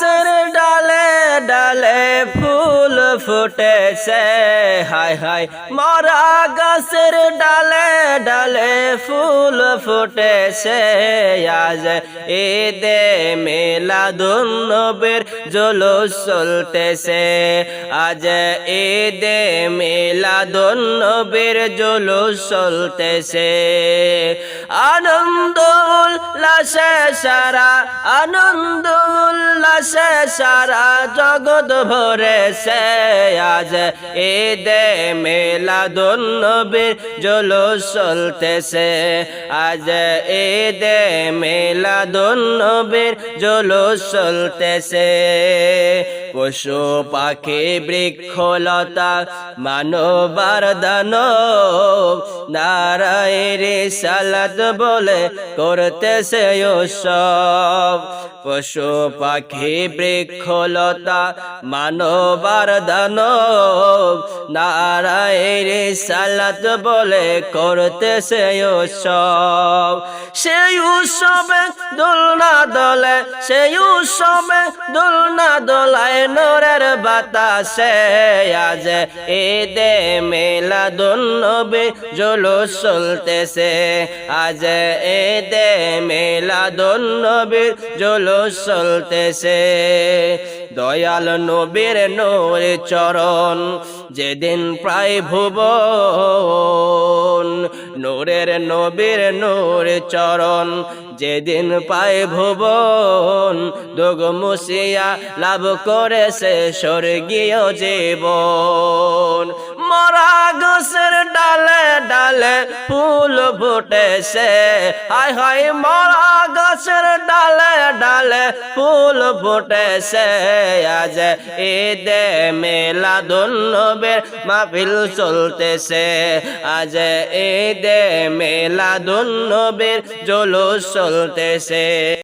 গাছের ডালে ডালে ফুল ফুটেছে। হায় হায় মরা গাছের ডালে ফুল ফুটেছে। আজ ঈদে মিলাদুন নবীর জুলুস চলতেছে। আজ ঈদে মিলাদুন নবীর জুলুস চলতেছে। আনন্দ উল্লাসে সারা আনন্দ উল্লাসে সারা জগৎ ভরেছে। আজ ঈদে নবীর জুলুস চলতেছে। আজ ঈদে মিলাদুন নবীর জুলুস চলতেছে। পশু পাখি বৃক্ষলতা মানবার দানব নারায়ের সালাত বলে করতেছে সব পশু পাখি বৃক্ষলতা মানবার দানব নারায়ের সালাত বলে করতেছে সব সেই উৎসবে দোলনা দলে, সেই উৎসবে দোলনা দোলায় নোরের বাতাসে আজ ঈদে মেলা নবী জুলুস চলতেছে। আজ ঈদে মিলাদুন নবী জুলুস চলতেছে। দয়াল নবীর নূর চরণ, যেদিন প্রায় ভুবন। নূরের নবীর নূর চরণ, যেদিন পায় ভুবন। দুগ মুসিয়া লাভ করেছে স্বর্গীয় জীবন। মরা গাছের ডালে ডালে ফুল ফুটেছে। হায় হায় মরা গাছের ডালে ডালে ফুল ফুটেছে। আজ ঈদে মেলা দুনবের মাহফিল চলতেছে। আজ ঈদে মেলা দুনবের জলুস চলতেছে।